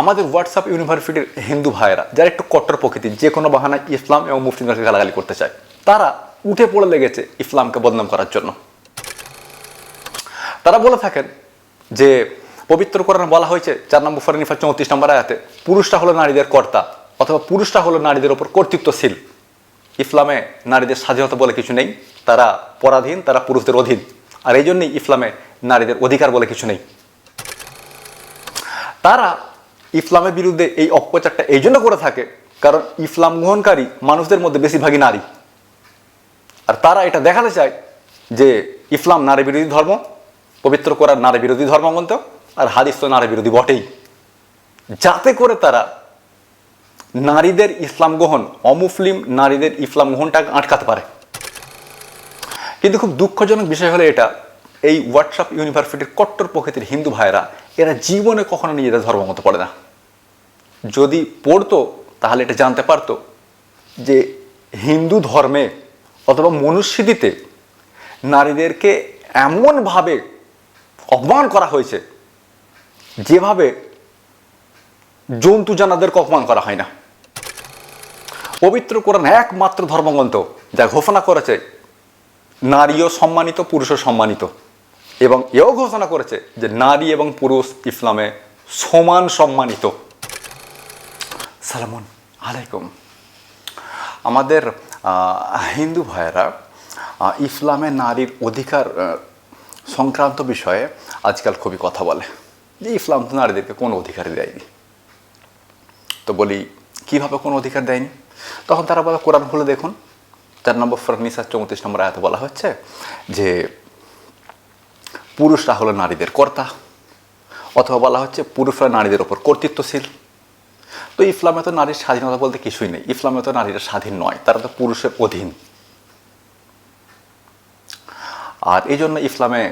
আমাদের হোয়াটসঅ্যাপ ইউনিভার্সিটির হিন্দু ভাইয়েরা, যারা একটু কট্টর প্রকৃতির, যে কোনো বাহানায় ইসলাম এবং মুসলিমদেরকে গালাগালি করতে চায়, তারা উঠে পড়ে লেগেছে ইসলামকে বদনাম করার জন্য। তারা বলে থাকেন যে, পবিত্র কোরআনে বলা হয়েছে, চার নম্বর ফরানিফা চৌত্রিশ নম্বর আয়াতে পুরুষরা হলো নারীদের কর্তা, অথবা পুরুষরা হলো নারীদের ওপর কর্তৃত্বশীল ইসলামে নারীদের স্বাধীনতা বলে কিছু নেই, তারা পরাধীন, তারা পুরুষদের অধীন। আর এই জন্যই ইসলামে নারীদের অধিকার বলে কিছু নেই। তারা ইসলামের বিরুদ্ধে এই অপপ্রচারটা এই জন্য করে থাকে, কারণ ইসলাম গ্রহণকারী মানুষদের মধ্যে বেশিরভাগই নারী। আর তারা এটা দেখাতে চায় যে ইসলাম নারী বিরোধী ধর্ম, পবিত্র করার নারী বিরোধী ধর্মগ্রন্থ আর হাদিস তো নারী বিরোধী বটেই। যাতে করে তারা নারীদের ইসলাম গ্রহণ, অমুসলিম নারীদের ইসলাম গ্রহণটাকে আটকাতে পারে। কিন্তু খুব দুঃখজনক বিষয় হলো এটা, এই হোয়াটসঅ্যাপ ইউনিভার্সিটির কট্টর প্রকৃতির হিন্দু ভাইয়েরা, এরা জীবনে কখনো নিজেদের ধর্মমত পড়ে না। যদি পড়তো, তাহলে এটা জানতে পারতো যে হিন্দু ধর্মে অথবা মনুষ্যদিতে নারীদেরকে এমনভাবে অপমান করা হয়েছে যেভাবে জন্তু জানাদেরকে অপমান করা হয় না। পবিত্র কোরআন একমাত্র ধর্মগ্রন্থ যা ঘোষণা করেছে নারীও সম্মানিত পুরুষও সম্মানিত। এবং এও ঘোষণা করেছে যে নারী এবং পুরুষ ইসলামে সমান সম্মানিত। সালামুন। আলাইকুম। আমাদের হিন্দু ভাইয়েরা ইসলামে নারীর অধিকার সংক্রান্ত বিষয়ে আজকাল খুবই কথা বলে। যে ইসলাম তো নারীদেরকে কোনো অধিকার দেয়নি। তো বলি, কীভাবে কোনো অধিকার দেয়নি? তখন তারা বলে, কোরআন খুলে দেখুন। চার নম্বর ফরনিসা চৌত্রিশ নম্বর আয়াতে বলা হচ্ছে যে, পুরুষরা হলো নারীদের কর্তা, অথবা বলা হচ্ছে পুরুষরা নারীদের ওপর কর্তৃত্বশীল। তো ইসলামে তো নারীর স্বাধীনতা বলতে কিছুই নেই। ইসলামে তো নারীরা স্বাধীন নয়, তারা তো পুরুষের অধীন। আর এই জন্য ইসলামে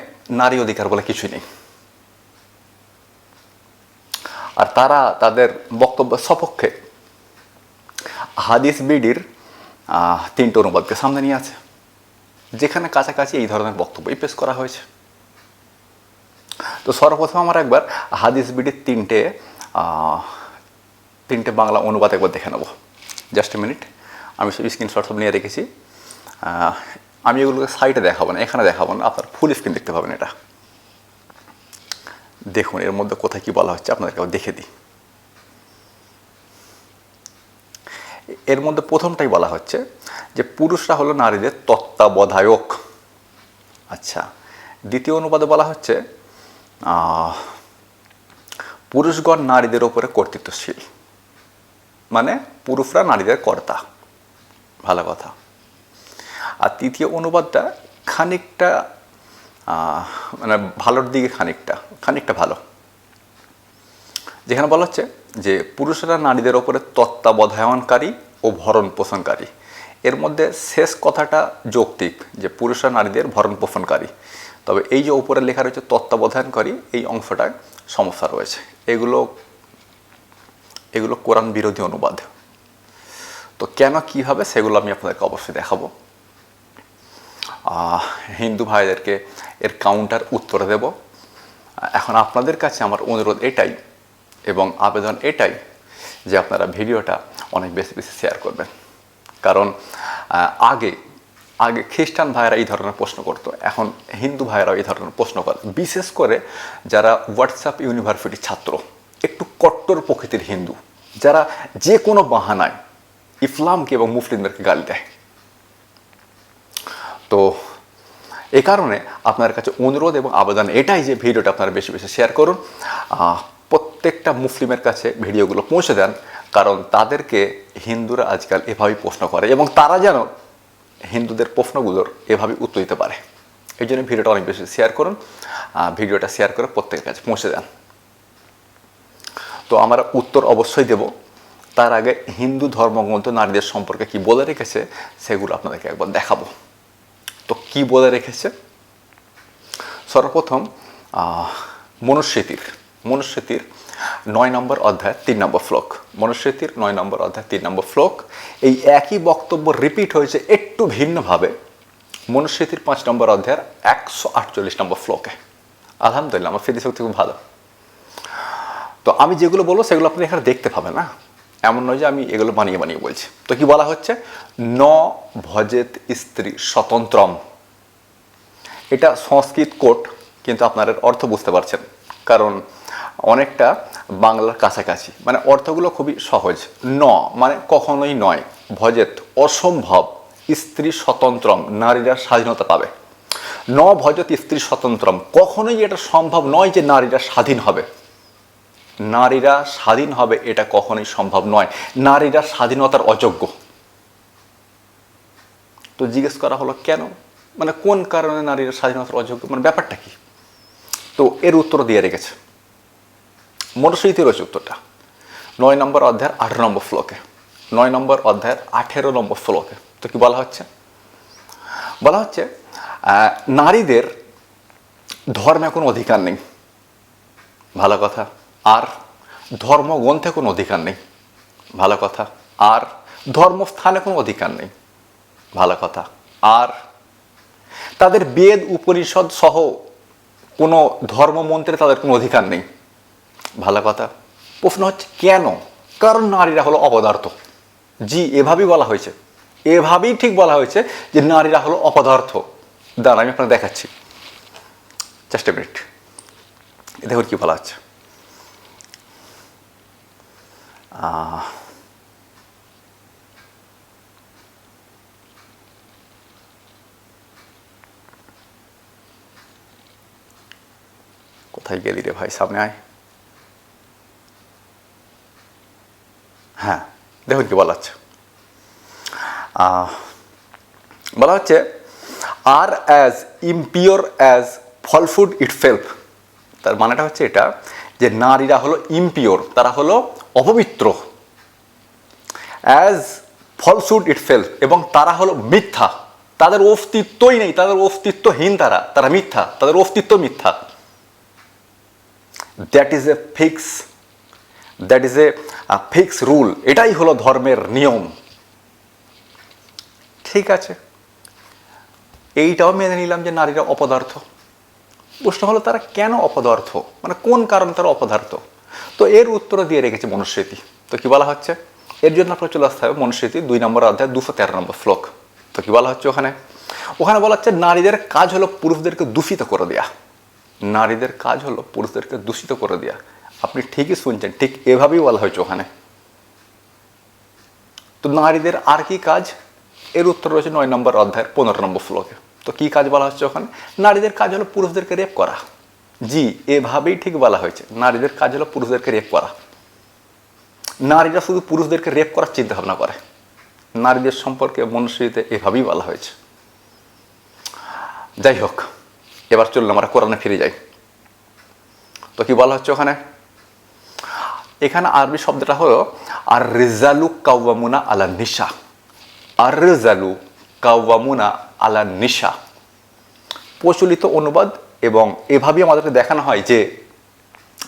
নারী অধিকার বলে কিছুই নেই। আর তারা তাদের বক্তব্য সপক্ষে হাদিস বিডির তিনটে অনুবাদকে সামনে নিয়ে আছে, যেখানে কাছাকাছি এই ধরনের বক্তব্যই পেশ করা হয়েছে। তো সর্বপ্রথম আমরা একবার হাদিস বিডির তিনটে তিনটে বাংলা অনুবাদ একবার দেখে নেব। জাস্ট এ মিনিট আমি সব স্ক্রিনশট সব নিয়ে রেখেছি। আমি এগুলোকে সাইটে দেখাবো না, এখানে দেখাবো না, আপনার ফুল স্ক্রিন দেখতে পাবেন এটা। দেখুন, এর মধ্যে কোথায় কি বলা হচ্ছে, আপনাদেরকে দেখে দিই। এর মধ্যে প্রথমটাই বলা হচ্ছে যে, পুরুষরা হলো নারীদের তত্ত্বাবধায়ক। আচ্ছা দ্বিতীয় অনুবাদে বলা হচ্ছে পুরুষগণ নারীদের ওপরে কর্তৃত্বশীল। মানে পুরুষরা নারীদের কর্তা। ভালো কথা। আর তৃতীয় অনুবাদটা খানিকটা মানে ভালোর দিকে খানিকটা খানিকটা ভালো। যেখানে বলা হচ্ছে যে পুরুষরা নারীদের ওপরে তত্ত্বাবধায়নকারী ও ভরণ পোষণকারী এর মধ্যে শেষ কথাটা যৌক্তিক যে পুরুষরা নারীদের ভরণ পোষণকারী তবে এই যে উপরে লেখা রয়েছে তত্ত্বাবধানকারী এই অংশটায় সমস্যা রয়েছে। এগুলো এগুলো কোরআন বিরোধী অনুবাদ। তো কেন, কীভাবে, সেগুলো আমি আপনাদেরকে অবশ্যই দেখাবো। হিন্দু ভাইদেরকে এর কাউন্টার উত্তর দেব। এখন আপনাদের কাছে আমার অনুরোধ এটাই এবং আবেদন এটাই যে আপনারা ভিডিওটা অনেক বেশি বেশি শেয়ার করবেন। কারণ আগে আগে খ্রিস্টান ভাইয়েরা এই ধরনের প্রশ্ন করতো। এখন হিন্দু ভাইয়েরাও এই ধরনের প্রশ্ন করে। বিশেষ করে যারা হোয়াটসঅ্যাপ ইউনিভার্সিটির ছাত্র একটু কট্টর প্রকৃতির হিন্দু, যারা যে কোনো বাহানায় ইসলামকে এবং মুসলিমদেরকে গালি দেয়। তো এই কারণে আপনার কাছে অনুরোধ এবং আবেদন এটাই যে ভিডিওটা আপনারা বেশি বেশি শেয়ার করুন। প্রত্যেকটা মুসলিমের কাছে ভিডিওগুলো পৌঁছে দেন, কারণ তাদেরকে হিন্দুরা আজকাল এভাবেই প্রশ্ন করে এবং তারা যেন হিন্দুদের প্রশ্নগুলোর এভাবে উত্তর দিতে পারে। এই জন্য ভিডিওটা অনেক বেশি শেয়ার করুন। ভিডিওটা শেয়ার করে প্রত্যেকের কাছে পৌঁছে দেন। তো আমরা উত্তর অবশ্যই দেব। তার আগে হিন্দু ধর্মগ্রন্থ নারীদের সম্পর্কে কি বলে রেখেছে, সেগুলো আপনাদেরকে একবার দেখাবো। তো কি বলে রেখেছে? সর্বপ্রথম মনুস্মৃতির মনুস্মৃতির নয় নম্বর অধ্যায়, তিন নম্বর শ্লোক। মনুস্মৃতির নয় নম্বর অধ্যায়, তিন নম্বর ফ্লোক এই একই বক্তব্য রিপিট হয়েছে একটু ভিন্নভাবে। মনুস্মৃতির পাঁচ নম্বর অধ্যায়ের একশো আটচল্লিশ নম্বর শ্লোকে। আলহামদুলিল্লাহ, আমার স্মৃতিশক্তি খুব ভালো। তো আমি যেগুলো বলব, সেগুলো আপনি এখানে দেখতে পাবেন না এমন নয় যে আমি এগুলো বানিয়ে বানিয়ে বলছি। তো কি বলা হচ্ছে? ন ভজেত স্ত্রী স্বতন্ত্রম। এটা সংস্কৃত কোট কিন্তু আপনার অর্থ বুঝতে পারছেন। কারণ অনেকটা বাংলার কাছাকাছি। মানে অর্থগুলো খুবই সহজ। ন মানে কখনোই নয়। ভজেত অসম্ভব, স্ত্রী স্বতন্ত্রম, নারীরা স্বাধীনতা পাবে। ন ভজত স্ত্রী স্বতন্ত্রম। কখনোই এটা সম্ভব নয় যে নারীরা স্বাধীন হবে। নারীরা স্বাধীন হবে এটা কখনোই সম্ভব নয়। নারীরা স্বাধীনতার অযোগ্য। তো জিজ্ঞেস করা হলো, কেন? মানে কোন কারণে নারীরা স্বাধীনতার অযোগ্য? মানে ব্যাপারটা কি? তো এর উত্তর দিয়ে রেখেছে। মনুষ্যীতি রয়েছে উত্তরটা। নয় নম্বর অধ্যায়ের আঠেরো নম্বর ফ্লোকে নয় নম্বর অধ্যায়ের আঠেরো নম্বর ফ্লোকে তো কি বলা হচ্ছে? বলা হচ্ছে নারীদের ধর্মে কোনো অধিকার নেই। ভালো কথা। আর ধর্মগ্রন্থে কোনো অধিকার নেই। ভালো কথা। আর, ধর্মস্থানে কোনো অধিকার নেই। ভালো কথা। আর, তাদের বেদ, উপনিষদ সহ কোনো ধর্মমন্ত্রে তাদের কোনো অধিকার নেই। ভালো কথা। প্রশ্ন হচ্ছে, কেন? কারণ নারীরা হলো অপদার্থ। জি, এভাবেই বলা হয়েছে। এভাবেই ঠিক বলা হয়েছে যে নারীরা হলো অপদার্থ। দাঁড়া আমি আপনাকে দেখাচ্ছি। Just a minute. এ দেখুন কী বলা হচ্ছে কোথায় গেলি রে ভাই? সামনে আয়। হ্যাঁ দেখুন কি বলা হচ্ছে বলা হচ্ছে, আর অ্যাজ ইম্পিওর অ্যাজ ফলফুড ইট ফেলফ তার মানেটা হচ্ছে এটা, যে নারীরা হলো ইম্পিওর তারা হলো অপবিত্র। অ্যাজ ফলসুড ইট ফেলফ এবং তারা হলো মিথ্যা। তাদের অস্তিত্বই নেই, তাদের অস্তিত্বহীন তারা। তারা মিথ্যা, তাদের অস্তিত্ব মিথ্যা। That is a fix that is a fix rule এটাই হলো ধর্মের নিয়ম। ঠিক আছে। এইটাও মেনে নিলাম যে নারীরা অপদার্থ। প্রশ্ন হলো তারা কেন অপদার্থ? মানে কোন কারণে তারা অপদার্থ? তো এর উত্তর দিয়ে রেখেছে মনুস্মৃতি। তো কি বলা হচ্ছে? এর জন্য আপনার চলে আসতে হবে মনুস্মৃতি, দুই নম্বর অধ্যায়, দুশো তেরো নম্বর শ্লোক। তো কি বলা হচ্ছে ওখানে? ওখানে বলা হচ্ছে, নারীদের কাজ হলো পুরুষদেরকে দূষিত করে দেয়া। নারীদের কাজ হলো পুরুষদেরকে দূষিত করে দেয়া। আপনি ঠিকই শুনছেন, ঠিক এভাবেই বলা হয়েছে ওখানে। তো নারীদের আর কি কাজ? এর উত্তর রয়েছে নয় নম্বর অধ্যায়ের পনেরো নম্বর শ্লোকে। তো কি কাজ বলা হচ্ছে ওখানে? নারীদের কাজ হলো পুরুষদেরকে রেপ করা। জি, এভাবেই ঠিক বলা হয়েছে। নারীদের কাজ হলো পুরুষদেরকে রেপ করা। নারীরা শুধু পুরুষদেরকে রেপ করার চিন্তা ভাবনা করে। নারীদের সম্পর্কে মনুষ্যতে এভাবেই বলা হয়েছে। যাই হোক, এবার চলুন আমরা কোরআনে ফিরে যাই। তো কি বলা হচ্ছে ওখানে? এখানে আরবি শব্দটা হলো আর রেজালু কাওয়ামুনা আলা নিশা। আর রেজালু কাওয়ামুনা আলা নিশা। প্রচলিত অনুবাদ এবং এভাবেই আমাদেরকে দেখানো হয় যে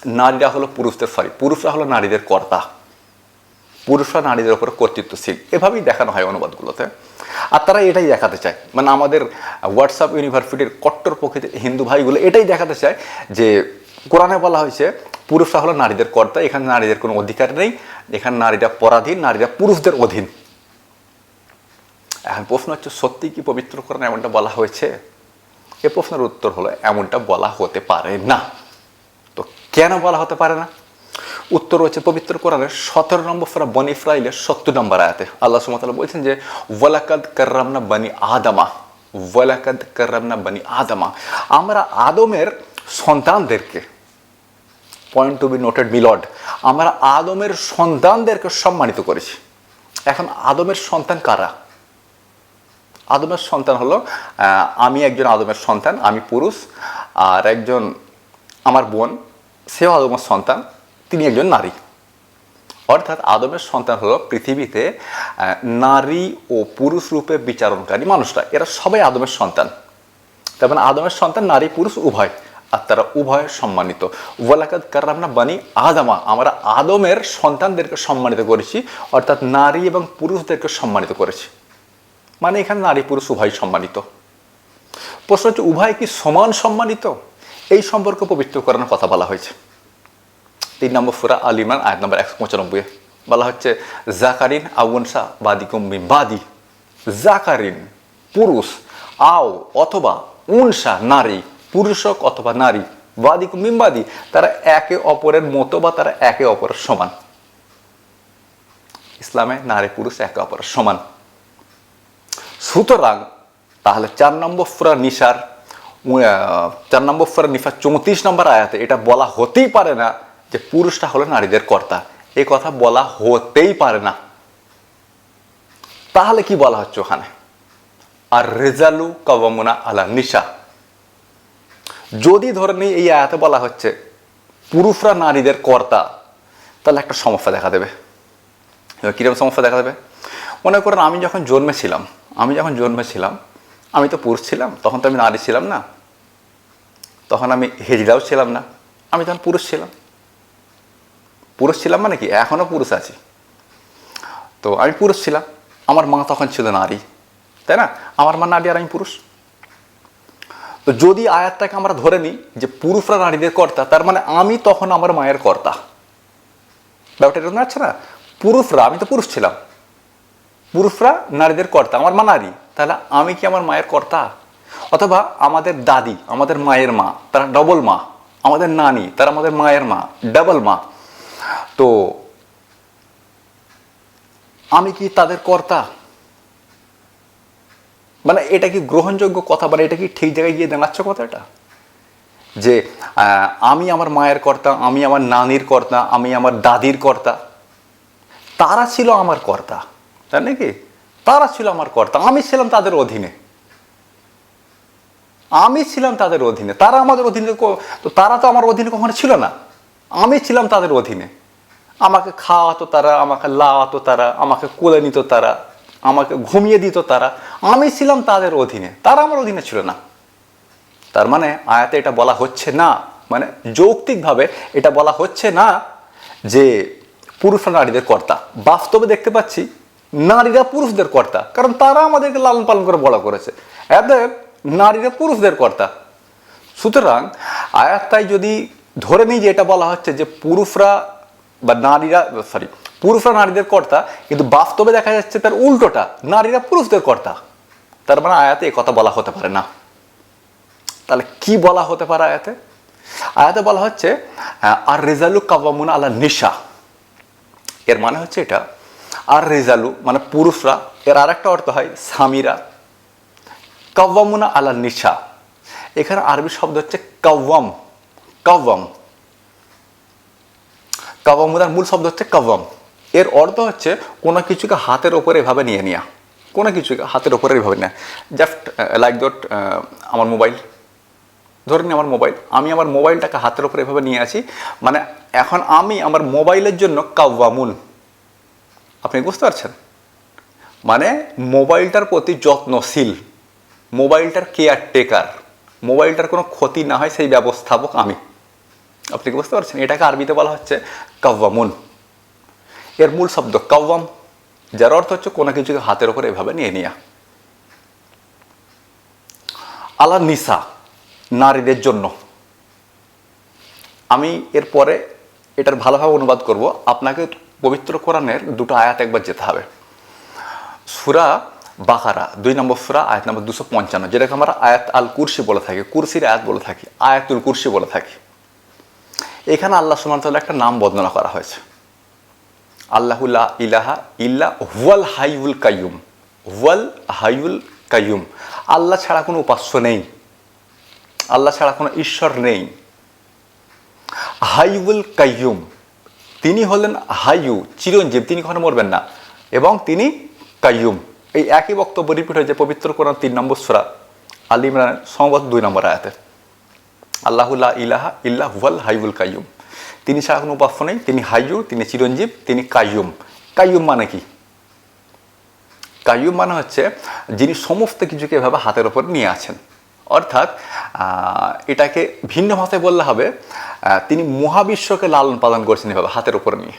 নারীরা হলো পুরুষদের সরি পুরুষরা হলো নারীদের কর্তা। পুরুষরা নারীদের উপর কর্তৃত্বশীল। এভাবেই দেখানো হয় অনুবাদগুলোতে। আর তারা এটাই দেখাতে চায়। মানে আমাদের হোয়াটসঅ্যাপ ইউনিভার্সিটির কট্টর প্রকৃতির হিন্দু ভাইগুলো এটাই দেখাতে চায় যে কোরআনে বলা হয়েছে, পুরুষরা হলো নারীদের কর্তা, এখানে নারীদের কোনো অধিকার নেই, এখানে নারীরা পরাধীন, নারীরা পুরুষদের অধীন। এখন প্রশ্ন হচ্ছে, সত্যি কি পবিত্র কোরআনে এমনটা বলা হয়েছে? এ প্রশ্নের উত্তর হলো, এমনটা বলা হতে পারে না। তো কেন বলা হতে পারে না? উত্তর রয়েছে পবিত্র কোরআনের সতেরো নম্বর ফেরা বনি ইসরাইলের সত্তর নম্বর আয়াতে। আল্লাহ সুমতাল্লাহ বলছেন যে, ওয়ালাকাদ কার্রামনা বানি আদামা, ওয়ালাকাদ কার্রামনা বানি আদামা। আমরা আদমের সন্তানদেরকে পয়েন্ট টু বি নোটেড মিলড আমরা আদমের সন্তানদেরকে সম্মানিত করেছি। এখন আদমের সন্তান কারা? আদমের সন্তান হলো আমি একজন আদমের সন্তান, আমি পুরুষ, আর একজন আমার বোন, সেও আদমের সন্তান, তিনি একজন নারী। অর্থাৎ আদমের সন্তান হলো পৃথিবীতে নারী ও পুরুষ রূপে বিচারণকারী মানুষরা এরা সবাই আদমের সন্তান। তার মানে আদমের সন্তান নারী, পুরুষ, উভয়, আর তারা উভয় সম্মানিত। ওয়ালাকাদ কার্রামনা বানি আদামা, আমরা আদমের সন্তানদেরকে সম্মানিত করেছি, অর্থাৎ নারী এবং পুরুষদেরকে সম্মানিত করেছি। মানে এখানে নারী পুরুষ উভয় সম্মানিত। প্রশ্ন হচ্ছে, উভয় কি সমান সম্মানিত? এই সম্পর্ক পবিত্র করানোর কথা বলা হয়েছে। তিন নম্বর ফুরা আল ইমরান, আয়াত নম্বর একশো পঁচানব্বই বলা হচ্ছে, জাকারিন আউনসা বাদিকুম মিন বাদি। জাকারিন পুরুষ আও অথবা উনসা নারী পুরুষ হোক অথবা নারী, বাদিকুম মিম্বাদি তারা একে অপরের মতো বা তারা একে অপরের সমান। ইসলামে নারী পুরুষ একে অপরের সমান। সুতরাং তাহলে চার নম্বর ফুরা নিশার চার নম্বর ফুরা নিশার চৌত্রিশ নম্বর আয়াতে এটা বলা হতেই পারে না যে পুরুষটা হলো নারীদের কর্তা। এই কথা বলা হতেই পারে না। তাহলে কি বলা হচ্ছে ওখানে? আর রেজালু কবমুনা আলা নিশা যদি ধরে নিই এই আয়াতে বলা হচ্ছে পুরুষরা নারীদের কর্তা, তাহলে একটা সমস্যা দেখা দেবে। কীরকম সমস্যা দেখা দেবে? মনে করেন আমি যখন জন্মেছিলাম আমি যখন জন্মেছিলাম, আমি তো পুরুষ ছিলাম, তখন তো আমি নারী ছিলাম না। তখন আমি হেজড়াও ছিলাম না। আমি তখন পুরুষ ছিলাম। পুরুষ ছিলাম মানে কি? এখনও পুরুষ আছি। তো আমি পুরুষ ছিলাম। আমার মা তখন ছিল নারী, তাই না? আমার মা নারী আর আমি পুরুষ। তো যদি আয়াতটাকে আমরা ধরে নিই যে পুরুষরা নারীদের কর্তা, তার মানে আমি তখন আমার মায়ের কর্তা। ব্যাপারটা এরকম আছে না? পুরুষরা, আমি তো পুরুষ ছিলাম। পুরুষরা নারীদের কর্তা, আমার মা নারী। তাহলে আমি কি আমার মায়ের কর্তা? অথবা আমাদের দাদি, আমাদের মায়ের মা, তারা ডবল মা, আমাদের নানি, তারা আমাদের মায়ের মা ডাবল মা। তো আমি কি তাদের কর্তা? মানে এটা কি গ্রহণযোগ্য কথা? মানে এটা কি ঠিক জায়গায় গিয়ে দাঁড়াচ্ছে কথাটা যে আমি আমার মায়ের কর্তা, আমি আমার নানির কর্তা, আমি আমার দাদির কর্তা, তারা ছিল আমার কর্তা। তাই নাকি? তারা ছিল আমার কর্তা, আমি ছিলাম তাদের অধীনে। আমি ছিলাম তাদের অধীনে। তারা আমাদের অধীনে তো তারা তো আমার অধীনে কখনো ছিল না। আমি ছিলাম তাদের অধীনে। আমাকে খাওয়াতো তারা, আমাকে লাওয়াতো তারা, আমাকে কোলে নিত তারা, আমাকে ঘুমিয়ে দিত তারা। আমি ছিলাম তাদের অধীনে। তারা আমার অধীনে ছিল না। তার মানে আয়াতে এটা বলা হচ্ছে না। মানে যৌক্তিকভাবে এটা বলা হচ্ছে না যে পুরুষ নারীদের কর্তা। বাস্তবে দেখতে পাচ্ছি নারীরা পুরুষদের কর্তা। কারণ তারা আমাদেরকে লালন পালন করে বড় করেছে। এদের নারীরা পুরুষদের কর্তা। সুতরাং আয়াতটাই যদি ধরে নিই যে এটা বলা হচ্ছে যে পুরুষরা বা নারীরা সরি পুরুষরা নারীদের কর্তা, কিন্তু বাস্তবে দেখা যাচ্ছে তার উল্টোটা, নারীরা পুরুষদের কর্তা। তার মানে আয়াতে কথা বলা হতে পারে না। তাহলে কি বলা হতে পারে আয়াতে? আয়াতে বলা হচ্ছে আর রেজালু কাবামুন আলা নিশা। এর মানে হচ্ছে এটা আর রেজালু মানে পুরুষরা, এর আর একটা অর্থ হয় স্বামীরা। কাওয়ামুনা আলা নিশা। এখানে আরবি শব্দ হচ্ছে কাওয়াম কাওয়াম। কাওয়ামুনার মূল শব্দ হচ্ছে কাওয়াম। এর অর্থ হচ্ছে কোনো কিছুকে হাতের ওপরে এভাবে নিয়ে নেওয়া কোনো কিছুকে হাতের ওপরে এভাবে নেওয়া জাস্ট লাইক দট আমার মোবাইল। ধরে নিন আমার মোবাইল। আমি আমার মোবাইলটাকে হাতের ওপরে এভাবে নিয়ে আছি। মানে এখন আমি আমার মোবাইলের জন্য কাওয়ামুন। আপনি বুঝতে পারছেন? মানে মোবাইলটার প্রতি যত্নশীল, মোবাইলটার কেয়ার টেকার মোবাইলটার কোনো ক্ষতি না হয় সেই ব্যবস্থাপক আমি। আপনি কি বুঝতে পারছেন? এটাকে আরবিতে বলা হচ্ছে কাওয়ামুন। এর মূল শব্দ কাওয়াম, যার অর্থ হচ্ছে কোনো কিছুকে হাতের ওপর এভাবে নিয়ে নেওয়া আলা নিসা, নারীদের জন্য। আমি এরপরে এটার ভালোভাবে অনুবাদ করব। আপনাকে পবিত্র কোরআনের দুটো আয়াত একবার যেতে হবে। সুরা বাকারা, দুই নম্বর সুরা, আয়াত নম্বর দুশো পঞ্চান্ন, যেটাকে আমরা আয়াত আল কুরসি বলে থাকি, কুরসির আয়াত বলে থাকি, আয়াতুল কুরসি বলে থাকি। এখানে আল্লাহ সুমান একটা নাম বর্ণনা করা হয়েছে। আল্লাহুল্লাহ ইলাহা ইল্লা হুয়াল হাইউল কাইয়ুম, হুয়াল হাইউল কাইয়ুম। আল্লাহ ছাড়া কোনো উপাস্য নেই। আল্লাহ ছাড়া কোনো ঈশ্বর নেই। হাইউল কাইয়ুম তিনি হলেন হাইয়ু চিরঞ্জীব, তিনি কখনো মরবেন না। এবং তিনি কাইয়ুম। এই একই বক্তব্য রিপিট হয়েছে পবিত্র কোরআন তিন নম্বর সুরা আলী ইমরানের সম্ভবত দুই নম্বর আয়াতে। আল্লাহুল্লাহ ইলাহা ইল্লা হুয়াল হাইউল কাইয়ুম। তিনি ছাড়া কোনো উপাস্য নেই। তিনি হাইয়ু তিনি চিরঞ্জীব, তিনি কাইয়ুম। কাইয়ুম মানে কি? কাইয়ুম মানে হচ্ছে যিনি সমস্ত কিছুকে এভাবে হাতের ওপর নিয়ে আছেন। অর্থাৎ এটাকে ভিন্ন ভাষায় বললে হবে তিনি মহাবিশ্বকে লালন পালন করছেন এভাবে, হাতের ওপর নিয়ে।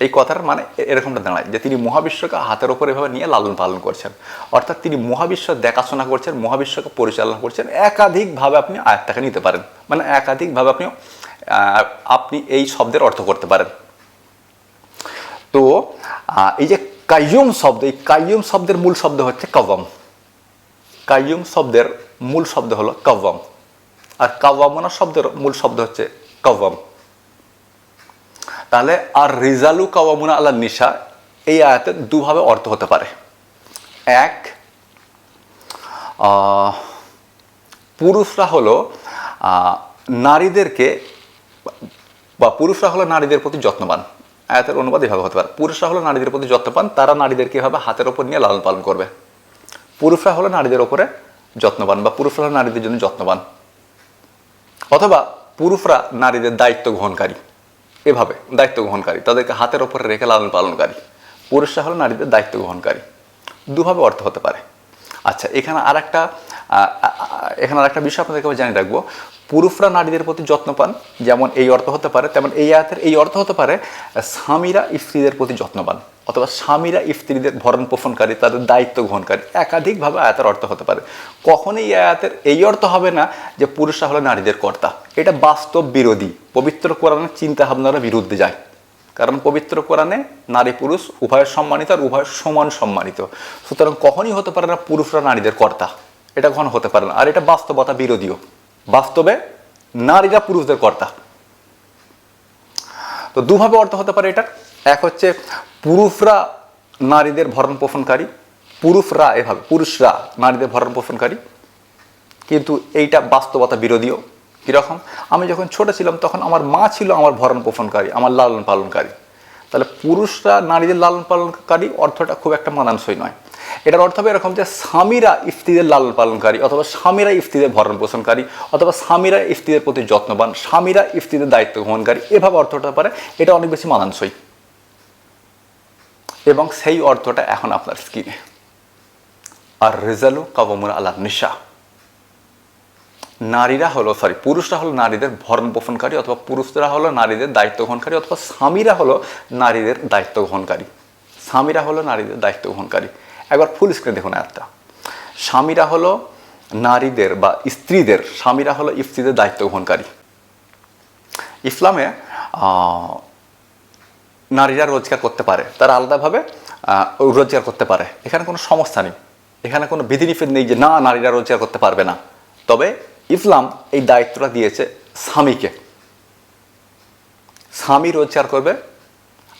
এই কথার মানে এরকমটা দাঁড়ায়, যে তিনি মহাবিশ্বকে হাতের ওপর এভাবে নিয়ে লালন পালন করছেন। অর্থাৎ তিনি মহাবিশ্ব দেখাশোনা করছেন, মহাবিশ্বকে পরিচালনা করছেন, একাধিকভাবে আপনি আয়াতটাকে নিতে পারেন। মানে একাধিকভাবে আপনি আপনি এই শব্দের অর্থ করতে পারেন। তো এই যে কাইয়ুম শব্দ, এই কাইয়ুম শব্দের মূল শব্দ হচ্ছে কওয়াম। কাইয়ুম শব্দের মূল শব্দ হলো কওয়াম। আর কাওয়ামনা শব্দের মূল শব্দ হচ্ছে কাওয়াম। তাহলে আর রিজালু কাওয়ামুনা আল্লাহ নিশা এই আয়াতের দুভাবে অর্থ হতে পারে। এক পুরুষরা হলো নারীদেরকে, বা পুরুষরা হলো নারীদের প্রতি যত্নবান। আয়াতের অনুবাদ এভাবে হতে পারে। পুরুষরা হলো নারীদের প্রতি যত্নবান, তারা নারীদেরকে এভাবে হাতের ওপর নিয়ে লালন পালন করবে। পুরুষরা হলো নারীদের ওপরে যত্নবান, বা পুরুষরা হলো নারীদের জন্য যত্নবান। অথবা পুরুষরা নারীদের দায়িত্ব গ্রহণকারী। এভাবে দায়িত্ব গ্রহণকারী, তাদেরকে হাতের ওপরে রেখে লালন পালনকারী। পুরুষরা হলো নারীদের দায়িত্ব গ্রহণকারী। দুভাবে অর্থ হতে পারে। আচ্ছা এখানে আর একটা এখানে আর একটা বিষয় আপনাদেরকে জানিয়ে রাখব। পুরুষরা নারীদের প্রতি যত্ন পান, যেমন এই অর্থ হতে পারে, তেমন এই আয়াতের এই অর্থ হতে পারে, স্বামীরা স্ত্রীদের প্রতি যত্নবান অথবা স্বামীরা স্ত্রীদের ভরণ পোষণকারী, তাদের দায়িত্ব গ্রহণকারী, একাধিকভাবে আয়াতের অর্থ হতে পারে। কখনই আয়াতের এই অর্থ হবে না যে পুরুষরা হলো নারীদের কর্তা। এটা বাস্তব বিরোধী। পবিত্র কোরআনের চিন্তা ভাবনার বিরুদ্ধে যায়। কারণ পবিত্র কোরআনে নারী পুরুষ উভয়ের সম্মানিত আর উভয়ের সমান সম্মানিত। সুতরাং কখনই হতে পারে না পুরুষরা নারীদের কর্তা। এটা কখনো হতে পারে না। আর এটা বাস্তবতা বিরোধীও। বাস্তবে নারীরা পুরুষদের কর্তা। তো দুভাবে অর্থ হতে পারে এটা এক হচ্ছে পুরুষরা নারীদের ভরণ পোষণকারী, পুরুষরা এভাবে, পুরুষরা নারীদের ভরণ পোষণকারী। কিন্তু এইটা বাস্তবতা বিরোধীও। কীরকম? আমি যখন ছোট ছিলাম তখন আমার মা ছিল আমার ভরণ পোষণকারী, আমার লালন পালনকারী। তাহলে পুরুষরা নারীদের লালন পালনকারী অর্থটা খুব একটা মানানসই নয়। এটার অর্থ হবে এরকম যে স্বামীরা ইফতিদের লালন পালনকারী অথবা স্বামীরা ইফতিদের ভরণ পোষণকারী অথবা স্বামীরা ইফতিদের প্রতি যত্নবান, স্বামীরা ইফতিদের দায়িত্ব গ্রহণকারী। এভাবে অর্থ হতে পারে। এটা অনেক বেশি মানানসই। এবং সেই অর্থটা এখন আপনার স্ক্রিনে আর রেজালু কাবমুর আল্লাহ নিশা। নারীরা হলো সরি পুরুষরা হলো নারীদের ভরণ পোষণকারী অথবা পুরুষরা হলো নারীদের দায়িত্ব গ্রহণকারী অথবা স্বামীরা হলো নারীদের দায়িত্ব গ্রহণকারী। স্বামীরা হলো নারীদের দায়িত্ব গ্রহণকারী। একবার ফুল স্ক্রিনে দেখুন একটা স্বামীরা হলো নারীদের বা স্ত্রীদের, স্বামীরা হলো ইফতিদের দায়িত্ব গ্রহণকারী। ইসলামে নারীরা রোজগার করতে পারে, তারা আলাদাভাবে রোজগার করতে পারে। এখানে কোনো সমস্যা নেই। এখানে কোনো বিধিনিষেধ নেই যে না, নারীরা রোজগার করতে পারবে না। তবে ইসলাম এই দায়িত্বটা দিয়েছে স্বামীকে। স্বামী রোজগার করবে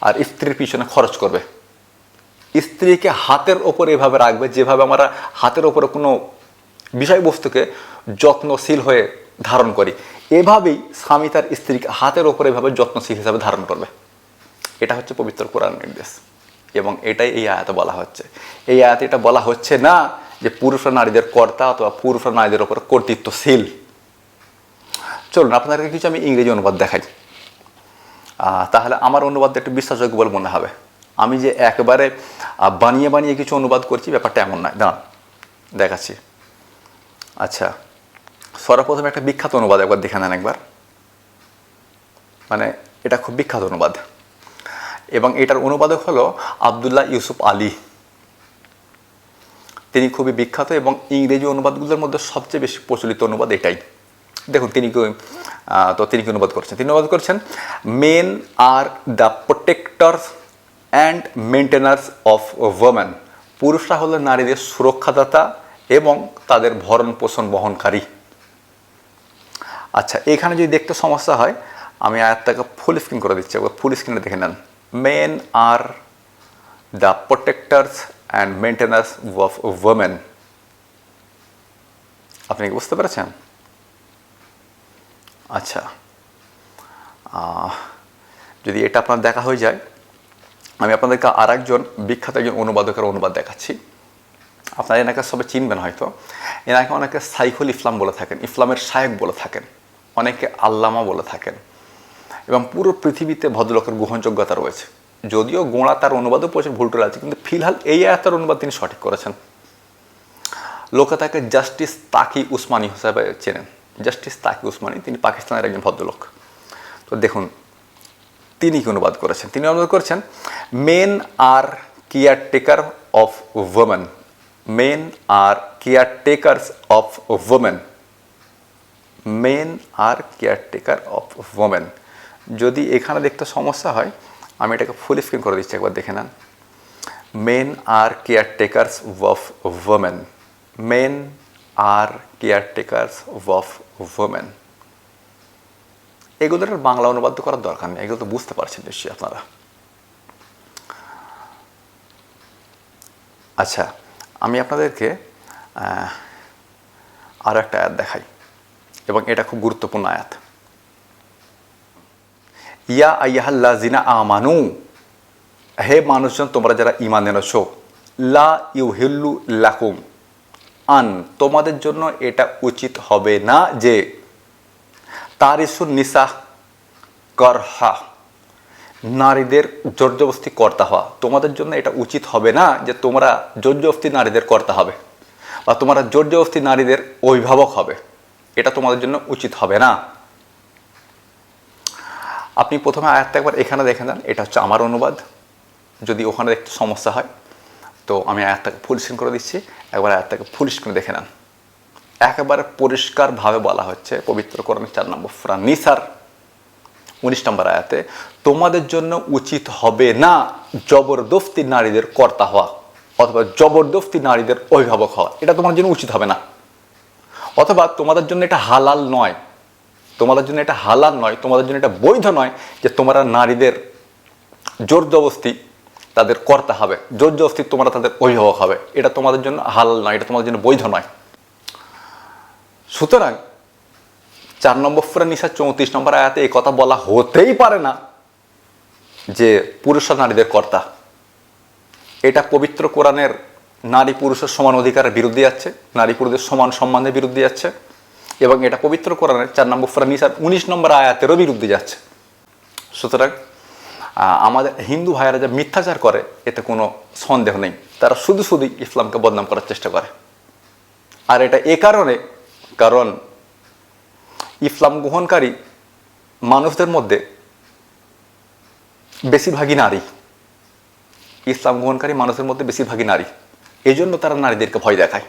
আর স্ত্রীর পিছনে খরচ করবে। স্ত্রীকে হাতের ওপর এভাবে রাখবে, যেভাবে আমরা হাতের ওপরে কোনো বিষয়বস্তুকে যত্নশীল হয়ে ধারণ করি, এভাবেই স্বামী তার স্ত্রীকে হাতের ওপরে এভাবে যত্নশীল হিসাবে ধারণ করবে। এটা হচ্ছে পবিত্র কোরআন নির্দেশ। এবং এটাই এই আয়াতে বলা হচ্ছে। এই আয়াতে এটা বলা হচ্ছে না যে পুরুষরা নারীদের কর্তা অথবা পুরুষরা নারীদের ওপর কর্তৃত্বশীল। চলুন, আপনাদেরকে কিছু আমি ইংরেজি অনুবাদ দেখাই। তাহলে আমার অনুবাদটা একটু বিশ্বাসযোগ্য বলে মনে হবে। আমি যে একবারে বানিয়ে বানিয়ে কিছু অনুবাদ করছি, ব্যাপারটা এমন নয়। দাঁড়ান, দেখাচ্ছি। আচ্ছা সর্বপ্রথমে একটা বিখ্যাত অনুবাদ একবার দেখে নেন একবার। মানে এটা খুব বিখ্যাত অনুবাদ। এবং এটার অনুবাদক হলো আবদুল্লাহ ইউসুফ আলী। তিনি খুবই বিখ্যাত এবং ইংরেজি অনুবাদগুলোর মধ্যে সবচেয়ে বেশি প্রচলিত অনুবাদ এটাই। দেখুন, তিনি তো তিনি কি অনুবাদ করছেন? তিনি অনুবাদ করছেন, men are the protectors and maintainers of women পুরুষরা হলো নারীদের সুরক্ষাদাতা এবং তাদের ভরণ পোষণ বহনকারী। আচ্ছা এখানে যদি দেখতে সমস্যা হয়, আমি আয়াতটাকে ফুল স্ক্রিন করে দিচ্ছি ফুল স্ক্রিনে দেখে নেন। Men are the protectors and maintainers of women আপনি কি বুঝতে পেরেছেন? আচ্ছা যদি এটা আপনার দেখা হয়ে যায় আমি আপনাদেরকে আর একজন বিখ্যাত একজন অনুবাদকের অনুবাদ দেখাচ্ছি। আপনারা এনাকে সবাই চিনবেন হয়তো। এনাকে অনেকে সাইফুল ইসলাম বলে থাকেন, ইসলামের শায়েক বলে থাকেন, অনেকে আল্লামা বলে থাকেন এবং পুরো পৃথিবীতে ভদ্রলোকের গ্রহণযোগ্যতা রয়েছে। যদিও গোড়া তার অনুবাদও প্রচুর ভুল টুল আছে, কিন্তু ফিলহাল এই আয়াতের অনুবাদ তিনি সঠিক করেছেন। লোকে তাকে জাস্টিস তাকি উসমানি হিসাবে চেনেন। জাস্টিস তাকি উসমানি, তিনি পাকিস্তানের একজন ভদ্রলোক। তো দেখুন তিনি কি অনুবাদ করেছেন। তিনি অনুবাদ করেছেন men are care taker of women men are care takers of women men are caretaker of women যদি এখানে দেখতে সমস্যা হয়, আমি এটাকে ফুল স্ক্রিন করে দিচ্ছি, একবার দেখে নেন। Men are caretakers of women men are caretakers of women এগুলোর বাংলা অনুবাদ করার দরকার নেই, এগুলো তো বুঝতে পারছেন নিশ্চয়ই আপনারা। আচ্ছা আমি আপনাদেরকে আরও একটা আয়াত দেখাই, এবং এটা খুব গুরুত্বপূর্ণ আয়াত। ইয়া আইয়াহাল্লা জিনা আমানু, হে মানুষজন, তোমরা যারা ইমান এনেছো, লা ইউ ইউহিল্লু লাকুম, আন, তোমাদের জন্য এটা উচিত হবে না যে তারিসুন নিসা করহা নারীদের জোরজবস্তি কর্তা হওয়া। তোমাদের জন্য এটা উচিত হবে না যে তোমরা জোরজবস্তি নারীদের কর্তা হবে বা তোমরা জোরজবস্তি নারীদের অভিভাবক হবে। এটা তোমাদের জন্য উচিত হবে না। আপনি প্রথমে আয়াতটা একবার এখানে দেখে নেন। এটা হচ্ছে আমার অনুবাদ। যদি ওখানে একটু সমস্যা হয়, তো আমি আয়াতটাকে ফুল স্ক্রিন করে দিচ্ছি। একবার আয়াতটাকে ফুল স্ক্রিনে দেখে নেন। একেবারে পরিষ্কারভাবে বলা হচ্ছে, পবিত্র কোরআনের চার নম্বর ফুরান নিসার, উনিশ নম্বর আয়াতে, তোমাদের জন্য উচিত হবে না জবরদস্তি নারীদের কর্তা হওয়া অথবা জবরদস্তি নারীদের অভিভাবক হওয়া। এটা তোমার জন্য উচিত হবে না। অথবা তোমাদের জন্য এটা হালাল নয়। তোমাদের জন্য এটা হালাল নয়, তোমাদের জন্য এটা বৈধ নয় যে তোমরা নারীদের জোর জবস্তি তাদের কর্তা হবে জোর জবস্তি তোমরা তাদের অভিভাবক হবে। এটা তোমাদের জন্য হালাল নয়, এটা তোমাদের জন্য বৈধ নয়। সুতরাং চার নম্বর ফুরা নিশা চৌত্রিশ নম্বর আয়াতে এই কথা বলা হতেই পারে না যে পুরুষরা নারীদের কর্তা। এটা পবিত্র কোরআনের নারী পুরুষের সমান অধিকারের বিরুদ্ধে যাচ্ছে, নারী পুরুষের সমান সম্মানের বিরুদ্ধে যাচ্ছে এবং এটা পবিত্র কোরআনের চার নম্বর ফুরা নিশার উনিশ নম্বর আয়াতেরও বিরুদ্ধে যাচ্ছে। সুতরাং আমাদের হিন্দু ভাইয়েরা যা মিথ্যাচার করে, এতে কোনো সন্দেহ নেই। তারা শুধু শুধু ইসলামকে বদনাম করার চেষ্টা করে। আর এটা এ কারণে কারণ ইসলাম গ্রহণকারী মানুষদের মধ্যে বেশিরভাগই নারী। ইসলাম গ্রহণকারী মানুষের মধ্যে বেশিরভাগই নারী। এই জন্য তারা নারীদেরকে ভয় দেখায়।